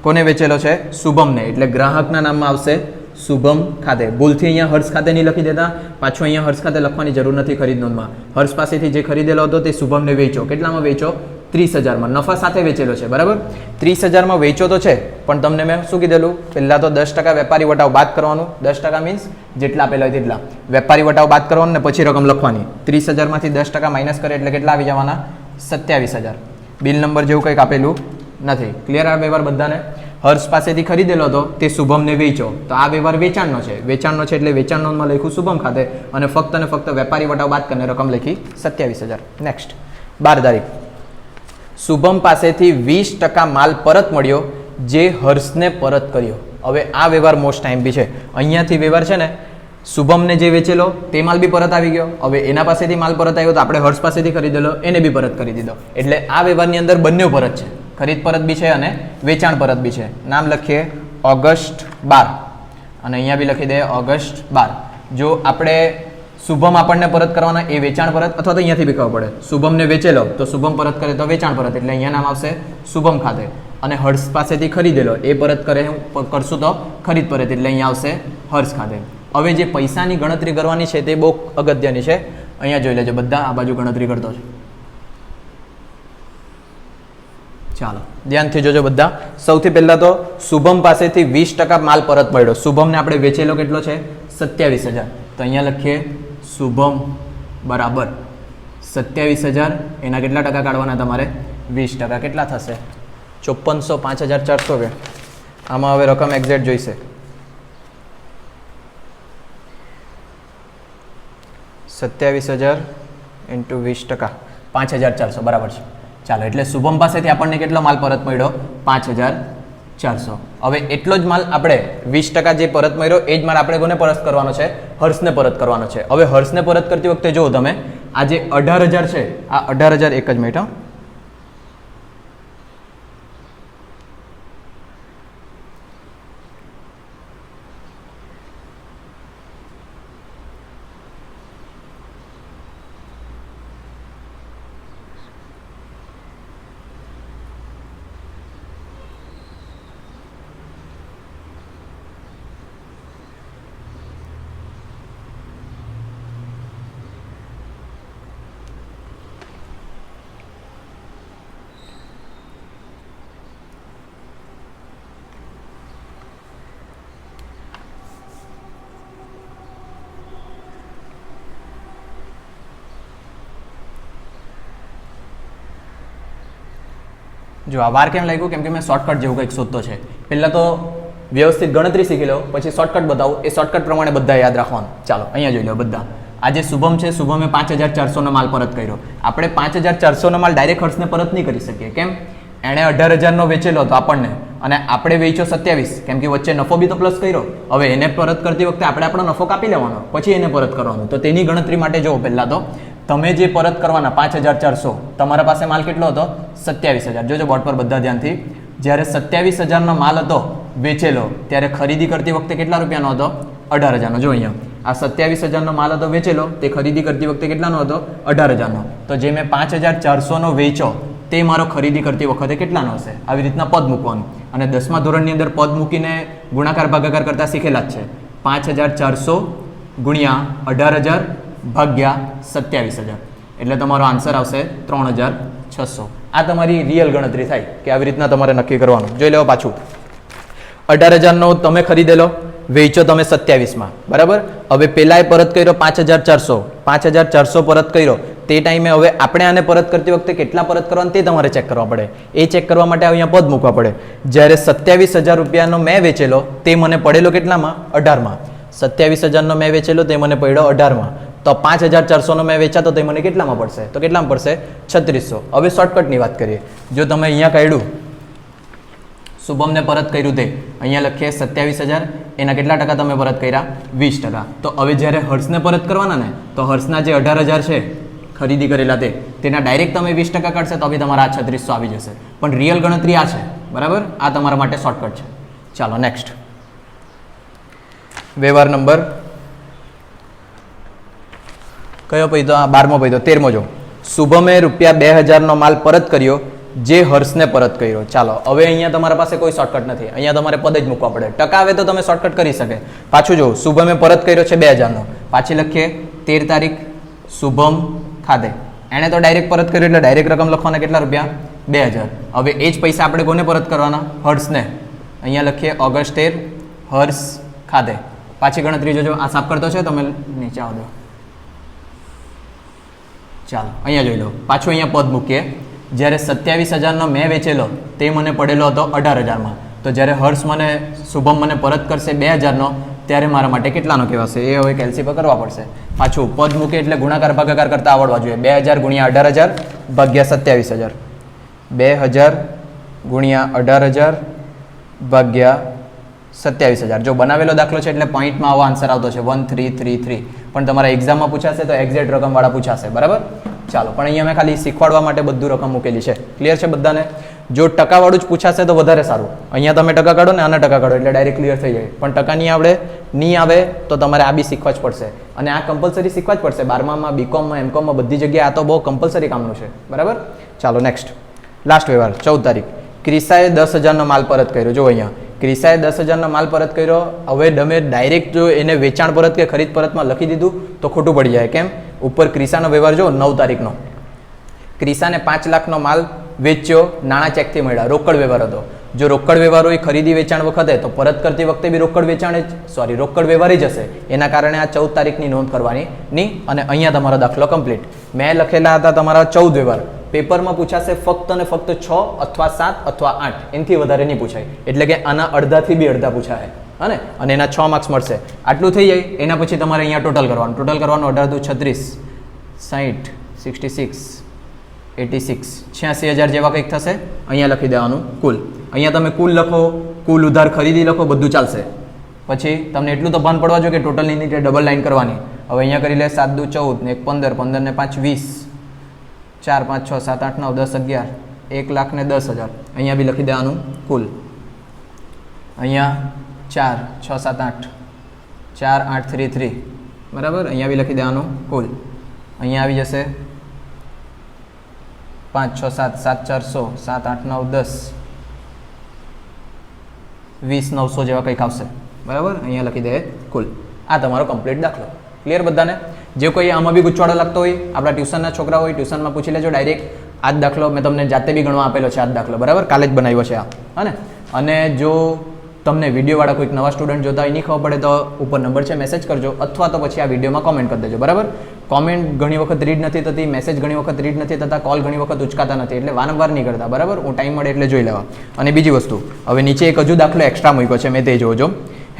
કોને વેચેલો છે? શુભમને. એટલે ગ્રાહકના નામમાં આવશે શુભમ ખાતે. ભૂલથી અહીંયા હર્ષ ખાતે નહીં લખી દેતા. પાછું અહીંયા હર્ષ ખાતે લખવાની જરૂર નથી ખરીદ નોંધમાં. હર્ષ પાસેથી જે ખરીદેલો હતો તે શુભમને વેચો કેટલામાં વેચો ત્રીસ હજારમાં. નફા સાથે વેચેલો છે, બરાબર? ત્રીસ હજારમાં વેચો તો છે, પણ તમને મેં શું કીધેલું? પહેલાં તો દસ ટકા વેપારી વટાવ બાદ કરવાનું. દસ ટકા મીન્સ જેટલા આપેલા હોય તેટલા. વેપારી વટાવ બાદ કરવાનું ને પછી રકમ લખવાની. ત્રીસ હજારમાંથી દસ ટકા માઇનસ કરે એટલે કેટલા આવી જવાના? સત્યાવીસ હજાર. બિલ નંબર જેવું કંઈક આપેલું નથી. ક્લિયર આ વ્યવહાર બધાને? હર્ષ પાસેથી ખરીદેલો હતો, તે શુભમને વેચો તો આ વ્યવહાર વેચાણનો છે. વેચાણનો છે એટલે વેચાણ નોંધમાં લખ્યું શુભમ ખાતે અને ફક્ત અને ફક્ત વેપારી વટાવ બાદ કરીને રકમ લખી સત્યાવીસ હજાર. નેક્સ્ટ બાર તારીખ. શુભમ પાસેથી વીસ ટકા માલ પરત મળ્યો, જે હર્ષને પરત કર્યો. હવે આ વ્યવહાર મોસ્ટ ટાઈમ બી છે. અહીંયાથી વ્યવહાર છે ને, શુભમને જે વેચેલો, તે માલ બી પરત આવી ગયો. હવે એના પાસેથી માલ પરત આવ્યો તો આપણે હર્ષ પાસેથી ખરીદેલો, એને બી પરત કરી દીધો. એટલે આ વ્યવહારની અંદર બંને પરત છે. ખરીદ પરત બી છે અને વેચાણ પરત બી છે. નામ લખીએ ઓગસ્ટ બાર. અને અહીંયા બી લખી દે ઓગસ્ટ બાર. જો આપણે શુભમ આપણને પરત કરવાના, એ વેચાણ પરત, અથવા તો અહીંયાથી બી ખબર પડે. શુભમને વેચેલો તો શુભમ પરત કરે, તો વેચાણ પરત. એટલે અહીંયા નામ આવશે શુભમ ખાતે. અને હર્ષ પાસેથી ખરીદેલો એ પરત કરે, હું કરશું તો ખરીદ પરત. એટલે અહીંયા આવશે હર્ષ ખાતે. હવે જે પૈસાની ગણતરી કરવાની છે તે બહુ અગત્યની છે. અહીંયા જોઈ લેજો, બધા આ બાજુ ગણતરી કરતો છે. ચાલો. ધ્યાનથી જોજો બધા. સૌથી પહેલા તો શુભમ પાસેથી વીસ ટકા માલ પરત મળ્યો. શુભમને આપણે વેચેલો કેટલો છે? સત્યાવીસ હજાર. તો અહીંયા લખીએ, શુભમ બરાબર સત્યાવીસ હજાર. એના કેટલા ટકા કાઢવાના તમારે? વીસ ટકા. કેટલા થશે? ચોપનસો પાંચ હજાર ચારસો કે આમાં હવે રકમ એક્ઝેક્ટ જોઈશે. સત્યાવીસ હજાર ઇન્ટુ વીસ ટકા. પાંચ હજાર ચારસો. બરાબર છે. ચાલો, એટલે શુભમ પાસેથી આપણને કેટલો માલ પરત મળ્યો? પાંચ હજાર ચારસો. હવે એટલો જ માલ આપણે વીસ ટકા જે પરત મળ્યો, એ જ માલ આપણે કોને પરત કરવાનો છે? હર્ષને પરત કરવાનો છે. હવે હર્ષને પરત કરતી વખતે જુઓ તમે આ જે અઢાર હજાર છે. આ અઢાર હજાર એક જ મિનિટ જો આ વાર કેમ લાગ્યું? કેમ કે મેં શોર્ટકટ જેવું કંઈક શોધતો છે. પહેલાં તો વ્યવસ્થિત ગણતરી શીખી લો, પછી શોર્ટકટ બતાવું. એ શોર્ટકટ પ્રમાણે બધા યાદ રાખવાનું. ચાલો, અહીંયા જોઈ લો બધા. આજે શુભમ છે, શુભમે પાંચ હજાર ચારસોનો માલ પરત કર્યો. આપણે પાંચ હજાર ચારસોનો માલ ડાયરેક્ટ ખર્ચને પરત નહીં કરી શકીએ. કેમ? એણે અઢાર હજારનો વેચેલો હતો આપણને. અને આપણે વેચ્યો સત્યાવીસ. કેમ કે વચ્ચે નફો બી તો પ્લસ કર્યો. હવે એને પરત કરતી વખતે આપણે આપણો નફો કાપી લેવાનો. પછી એને પરત કરવાનો. તો તેની ગણતરી માટે જુઓ પહેલાં તો. તમે જે પરત કરવાના પાંચ હજાર ચારસો, તમારા પાસે માલ કેટલો હતો? સત્યાવીસ હજાર. જોજો બોર્ડ પર બધા ધ્યાનથી. જ્યારે સત્યાવીસ હજારનો માલ હતો, વેચેલો, ત્યારે ખરીદી કરતી વખતે કેટલા રૂપિયાનો હતો? અઢાર હજારનો. જો અહીંયા. આ સત્યાવીસ હજારનો માલ હતો, વેચેલો, તે ખરીદી કરતી વખતે કેટલાનો હતો? અઢાર હજારનો. તો જે મેં પાંચ હજાર ચારસોનો વેચો તે મારો ખરીદી કરતી વખતે કેટલાનો હશે? આવી રીતના પદ મૂકવાનું. અને દસમા ધોરણની અંદર પદ મૂકીને ગુણાકાર ભાગાકાર કરતા શીખેલા જ છે. પાંચ હજાર ચારસો ગુણ્યા અઢાર હજાર ભાગ્યા સત્યાવીસ હજાર. એટલે તમારો આન્સર આવશે ત્રણ હજાર છસો. આ તમારી રિયલ ગણતરી થાય કે આવી રીતના તમારે નક્કી કરવાનું. જોઈ લેવો પાછું. અઢાર હજારનો તમે ખરીદેલો વેચો તમે સત્યાવીસમાં. બરાબર? હવે પહેલાંએ પરત કર્યો પાંચ હજાર ચારસો. પાંચ હજાર ચારસો પરત કર્યો. તે ટાઈમે હવે આપણે આને પરત કરતી વખતે કેટલા પરત કરવાના તે તમારે ચેક કરવા પડે. એ ચેક કરવા માટે અહીંયા પદ મૂકવા પડે. જ્યારે સત્યાવીસ હજાર રૂપિયાનો મેં વેચેલો, તે મને પડેલો કેટલામાં? અઢારમાં. સત્યાવીસ હજારનો મેં વેચેલો, તે મને પડ્યો અઢારમાં. તો પાંચ હજાર ચારસોનો મેં વેચાતો તે મને કેટલામાં પડશે? તો કેટલામાં પડશે? છત્રીસો. હવે શોર્ટકટની વાત કરીએ. જો તમે અહીંયા કાઢ્યું, શુભમને પરત કર્યું તે, અહીંયા લખીએ સત્યાવીસ હજાર, એના કેટલા ટકા તમે પરત કર્યા? વીસ ટકા. તો હવે જ્યારે હર્ષને પરત કરવાના ને, તો હર્ષના જે અઢાર હજાર છે, ખરીદી કરેલા તે, તેના ડાયરેક્ટ તમે વીસ ટકા કાઢશે, તો બી તમારા આ છત્રીસો આવી જશે. પણ રિયલ ગણતરી આ છે. બરાબર? આ તમારા માટે શોર્ટકટ છે. ચાલો, નેક્સ્ટ. વ્યવહાર નંબર કયો પૈદો આ બારમો પૈદો તેરમો જો. શુભમે રૂપિયા બે હજારનો માલ પરત કર્યો, જે હર્ષને પરત કર્યો. ચાલો, હવે અહીંયા તમારા પાસે કોઈ શોર્ટકટ નથી. અહીંયા તમારે પદ જ મૂકવા પડે. ટકા આવે તો તમે શોર્ટકટ કરી શકે. પાછું જો શુભમે પરત કર્યો છે બે હજારનો. પાછી લખીએ, તેર તારીખ, શુભમ ખાતે. એણે તો ડાયરેક્ટ પરત કર્યો એટલે ડાયરેક્ટ રકમ લખવાના કેટલા રૂપિયા? બે હજાર. હવે એ જ પૈસા આપણે કોને પરત કરવાના? હર્ષને. અહીંયા લખીએ, ઓગસ્ટ તેર, હર્ષ ખાતે. પાછી ગણતરી જોજો. આ સાફ કરતો છે, તમે નીચે આવો દો. ચાલો, અહીંયા જોઈ લો. પાછું અહીંયા પદ મૂકીએ. જ્યારે સત્યાવીસ હજારનો મેં વેચેલો, તે મને પડેલો હતો અઢાર હજારમાં. તો જ્યારે હર્ષ મને, શુભમ મને પરત કરશે બે હજારનો, ત્યારે મારા માટે કેટલાનો કહેવાશે? એ હવે કેલ્સી પર કરવા પડશે. પાછું પદ મૂકે એટલે ગુણાકાર, ભાગાકાર કરતાં આવડવા જોઈએ. બે હજાર ગુણ્યા અઢાર હજાર ભાગ્યા સત્યાવીસ હજાર. બે હજાર ગુણ્યા અઢાર હજાર ભાગ્યા સત્યાવીસ હજાર. જો બનાવેલો દાખલો છે એટલે પોઈન્ટમાં આવો આન્સર આવતો છે. વન થ્રી થ્રી થ્રી પણ તમારા એક્ઝામમાં પૂછાશે તો એક્ઝેક્ટ રકમવાળા પૂછાશે. બરાબર? ચાલો, પણ અહીંયા મેં ખાલી શીખવાડવા માટે બધું રકમ મૂકેલી છે. ક્લિયર છે બધાને? જો ટકાવાળું જ પૂછાશે તો વધારે સારું. અહીંયા તમે ટકા કાઢો ને આના ટકા કાઢો, એટલે ડાયરેક્ટ ક્લિયર થઈ જાય. પણ ટકા નહીં આવડે નહીં આવે તો તમારે આ બી શીખવા જ પડશે. અને આ કમ્પલસરી શીખવા જ પડશે. બારમામાં બીકોમમાં એમકોમમાં બધી જગ્યાએ આ તો બહુ કમ્પલસરી કામનું છે. બરાબર? ચાલો નેક્સ્ટ લાસ્ટ વ્યવહાર. ચૌદ તારીખ. ક્રિસાએ દસ હજારનો માલ પરત કર્યો. જો અહીંયા. ક્રિસાએ દસ હજારનો માલ પરત કર્યો. હવે તમે ડાયરેક્ટ જો એને વેચાણ પરત કે ખરીદ પરતમાં લખી દીધું, તો ખોટું પડી જાય. કેમ? ઉપર ક્રિસાનો વ્યવહાર જો નવ તારીખનો. ક્રિસાને પાંચ લાખનો માલ વેચ્યો, નાણાં ચેકથી મળ્યા. રોકડ વ્યવહાર હતો. જો રોકડ વ્યવહાર હોય ખરીદી વેચાણ વખતે, તો પરત કરતી વખતે બી રોકડ વેચાણ જ સોરી રોકડ વ્યવહાર જ હશે. એના કારણે આ ચૌદ તારીખની નોંધ કરવાની ની અને અહીંયા તમારો દાખલો કમ્પ્લીટ મેં લખેલા હતા તમારા ચૌદ વ્યવહાર. પેપરમાં પૂછાશે ફક્ત અને ફક્ત છ અથવા સાત અથવા આઠ. એનાથી વધારે નહીં પૂછાય. એટલે કે આના અડધાથી બી અડધા પૂછાય હને? અને એના છ માર્ક્સ મળશે. આટલું થઈ જાય, એના પછી તમારે અહીંયા ટોટલ કરવાનું. ટોટલ કરવાનું અઢાર દુ છત્રીસ. સાહીઠ સિક્સટી સિક્સ એટી સિક્સ છ્યાસી હજાર જેવા કંઈક થશે. અહીંયા લખી દેવાનું કુલ. અહીંયા તમે કુલ લખો, કુલ ઉધાર ખરીદી લખો, બધું ચાલશે. પછી તમને એટલું તો ભાન પડવા જો કે ટોટલની નીચે ડબલ લાઇન કરવાની. હવે અહીંયા કરી લે સાત દુ ચૌદ ને એક પંદર પંદર ને પાંચ, વીસ. ચાર, પાંચ, છ, સાત, આઠ, નવ, દસ, અગિયાર, એક લાખ ને દસ હજાર. અહીંયા બી લખી દેવાનું કુલ. અહીંયા ચાર, છ, સાત, આઠ, ચાર, આઠ, થ્રી થ્રી. બરાબર? અહીંયા બી લખી દેવાનું કુલ. અહીંયા આવી જશે પાંચ, છ, સાત સાત ચારસો સાત, આઠ, નવ, દસ, વીસ, નવસો જેવા કંઈક આવશે. બરાબર? અહીંયા લખી દે કુલ. આ તમારો કમ્પ્લીટ દાખલો. ક્લિયર બધાને? જે કોઈ આમાં બી ગુચવાડો લાગતો હોય, આપણા ટ્યુશનના છોકરા હોય, ટ્યુશનમાં પૂછી લેજો ડાયરેક્ટ આ જ દાખલો મેં તમને જાતે બી ગણવા આપેલો છે આ જ દાખલો. બરાબર? કાલે જ બનાવ્યો છે આ. હને અને જો તમને વિડીયોવાળા કોઈક નવા સ્ટુડન્ટ જોતા નહીં ખબર પડે તો ઉપર નંબર છે મેસેજ કરજો, અથવા તો પછી આ વિડીયોમાં કોમેન્ટ કરી દેજો. બરાબર? કોમેન્ટ ઘણી વખત રીડ નથી થતી મેસેજ ઘણી વખત રીડ નથી થતા કોલ ઘણી વખત ઉચકાતા નથી, એટલે વારંવાર નહીં કરતા. બરાબર? હું ટાઈમ મળે એટલે જોઈ લેવા. અને બીજી વસ્તુ, હવે નીચે એક હજુ દાખલો એક્સ્ટ્રા મૂક્યો છે, મેં તે જોજો.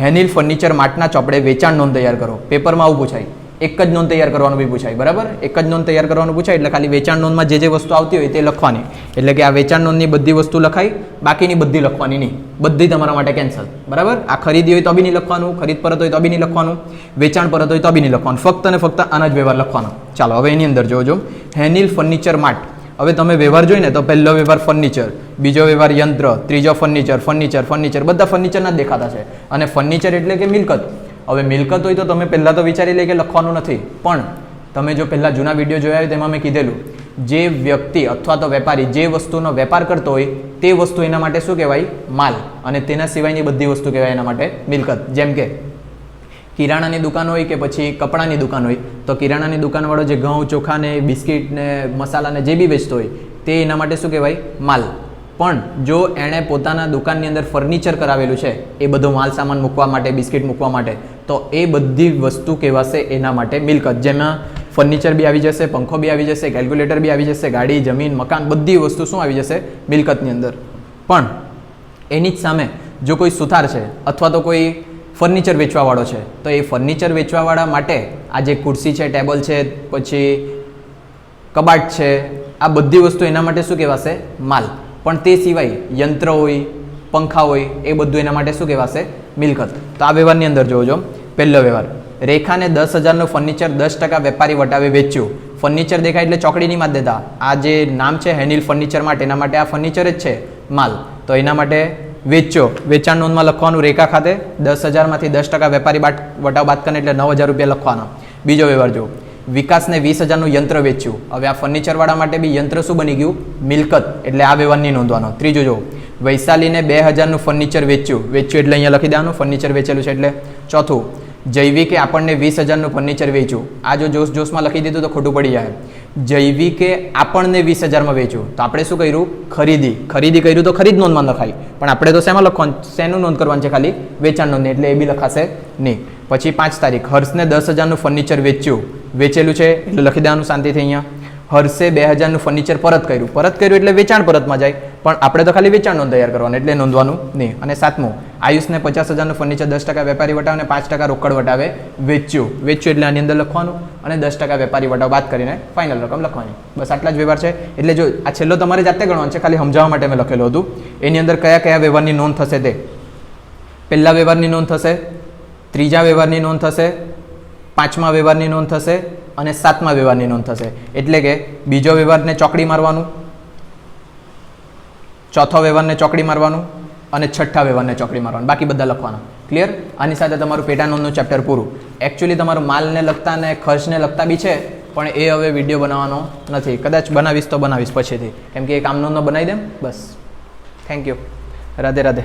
હેનિલ ફર્નિચર માટના ચોપડે વેચાણ નોંધ તૈયાર કરો. પેપરમાં આવું પૂછાય. એક જ નોંધ તૈયાર કરવાનું બી પૂછાય, બરાબર? એક જ નોંધ તૈયાર કરવાનું પૂછાય, એટલે ખાલી વેચાણ નોંધમાં જે જે વસ્તુ આવતી હોય તે લખવાની. એટલે કે આ વેચાણ નોંધની બધી વસ્તુ લખાય, બાકીની બધી લખવાની નહીં. બધી તમારા માટે કેન્સલ બરાબર? આ ખરીદી હોય તો બી નહીં લખવાનું, ખરીદ પરત હોય તો બી નહીં લખવાનું, વેચાણ પરત હોય તો બી નહીં લખવાનું. ફક્ત અને ફક્ત આના જ વ્યવહાર લખવાનો. ચાલો, હવે એની અંદર જોજો. હેનિલ ફર્નિચર માર્ટ હવે તમે વ્યવહાર જોઈને તો પહેલો વ્યવહાર ફર્નિચર બીજો વ્યવહાર યંત્ર, ત્રીજો ફર્નિચર ફર્નિચર ફર્નિચર બધા ફર્નિચરના જ દેખાતા છે. અને ફર્નિચર એટલે કે મિલકત. હવે મિલકત હોય તો તમે પહેલાં તો વિચારી લે કે લખવાનું નથી. પણ તમે જો પહેલાં જૂના વીડિયો જોયા હોય તેમાં મેં કીધેલું, જે વ્યક્તિ અથવા તો વેપારી જે વસ્તુનો વેપાર કરતો હોય, તે વસ્તુ એના માટે શું કહેવાય? માલ. અને તેના સિવાયની બધી વસ્તુ કહેવાય એના માટે મિલકત. જેમ કે કિરાણાની દુકાન હોય કે પછી કપડાની દુકાન હોય, તો કિરાણાની દુકાનવાળો જે ઘઉં ચોખાને બિસ્કિટને બિસ્કિટ ને મસાલા જે બી વેચતો હોય, તે એના માટે શું કહેવાય? માલ. પણ જો એણે પોતાના દુકાનની અંદર ફર્નિચર કરાવેલું છે, એ બધો માલ સામાન મૂકવા માટે, બિસ્કિટ મૂકવા માટે તો એ બધી વસ્તુ કહેવાશે એના માટે મિલકત. જેમાં ફર્નિચર બી આવી જશે, પંખો બી આવી જશે કેલ્ક્યુલેટર બી આવી જશે, ગાડી, જમીન, મકાન, બધી વસ્તુ શું આવી જશે? મિલકતની અંદર. પણ એની જ સામે જો કોઈ સુથાર છે અથવા તો કોઈ ફર્નિચર વેચવાવાળો છે, તો એ ફર્નિચર વેચવાવાળા માટે આ જે ખુરશી છે, ટેબલ છે, પછી કબાટ છે, આ બધી વસ્તુ એના માટે શું કહેવાશે? માલ. પણ તે સિવાય યંત્ર હોય, પંખા હોય, એ બધું એના માટે શું કહેવાશે? મિલકત. તો આ વ્યવહારની અંદર જોજો પહેલો વ્યવહાર. રેખાને દસ હજારનું ફર્નિચર દસ ટકા વેપારી વટાવે વેચ્યું. ફર્નિચર દેખાય એટલે ચોકડીની માં દેતા. આ જે નામ છે હેનિલ ફર્નિચર માટે, એના માટે આ ફર્નિચર જ છે માલ. તો એના માટે વેચો વેચાણ નોંધમાં લખવાનું રેખા ખાતે દસ હજારમાંથી દસ ટકા વેપારી બાટ વટાવ બાદ કરીને એટલે નવ હજાર રૂપિયા લખવાના. બીજો વ્યવહાર જો વિકાસને વીસ હજારનું યંત્ર વેચ્યું. હવે આ ફર્નિચરવાળા માટે બી યંત્ર શું બની ગયું? મિલકત. એટલે આ વ્યવહારની નોંધવાનો. ત્રીજો જો વૈશાલીને બે હજારનું ફર્નિચર વેચ્યું. વેચ્યું એટલે અહીંયા લખી દેવાનું. ફર્નિચર વેચેલું છે એટલે ચોથું, જૈવિકે આપણને વીસ હજારનું ફર્નિચર વેચ્યું. આ જો જોશ જોશમાં લખી દીધું તો ખોટું પડી જાય. જૈવિકે આપણને વીસ હજારમાં વેચ્યું. તો આપણે શું કર્યું? ખરીદી. ખરીદી કર્યું તો ખરીદ નોંધમાં લખાય. પણ આપણે તો શેમાં લખવાનું? શેનું નોંધ કરવાનું છે ખાલી? વેચાણ નોંધ એટલે એ બી લખાશે નહીં. પછી પાંચ તારીખ. હર્ષને દસ હજારનું ફર્નિચર વેચ્યું. વેચેલું છે? એટલે લખી દેવાનું શાંતિથી અહીંયા. હર્ષે બે હજારનું ફર્નિચર પરત કર્યું. પરત કર્યું એટલે વેચાણ પરતમાં જાય. પણ આપણે તો ખાલી વેચાણ નોંધ તૈયાર કરવાનું. એટલે નોંધવાનું નહીં. અને સાતમું. આયુષને પચાસ હજારનું ફર્નિચર દસ ટકા વેપારી વટાવે અને પાંચ ટકા રોકડ વટાવે વેચ્યું. વેચ્યું એટલે આની અંદર લખવાનું અને દસ ટકા વેપારી વટાવ બાદ કરીને ફાઇનલ રકમ લખવાની. બસ આટલા જ વ્યવહાર છે. એટલે જો આ છેલ્લો તમારે જાતે ગણવાનો છે, ખાલી સમજાવવા માટે મેં લખેલું હતું. એની અંદર કયા કયા વ્યવહારની નોંધ થશે તે? પહેલા વ્યવહારની નોંધ થશે, ત્રીજા વ્યવહારની નોંધ થશે, પાંચમા વ્યવહારની નોંધ થશે અને સાતમા વ્યવહારની નોંધ થશે. એટલે કે બીજો વ્યવહારને ચોકડી મારવાનું, ચોથો વ્યવહારને ચોકડી મારવાનું અને છઠ્ઠા વ્યવહારને ચોકડી મારવાનું. બાકી બધા લખવાના. ક્લિયર આની સાથે તમારું પેટા નોંધનું ચેપ્ટર પૂરું. એકચ્યુઅલી તમારું માલને લગતા અને ખર્ચને લગતા બી છે, પણ એ હવે વીડિયો બનાવવાનો નથી. કદાચ બનાવીશ તો બનાવીશ પછીથી. કેમ કે એ કામનો નોંધનો બનાવી દેમ? બસ. Thank you Radhe Radhe.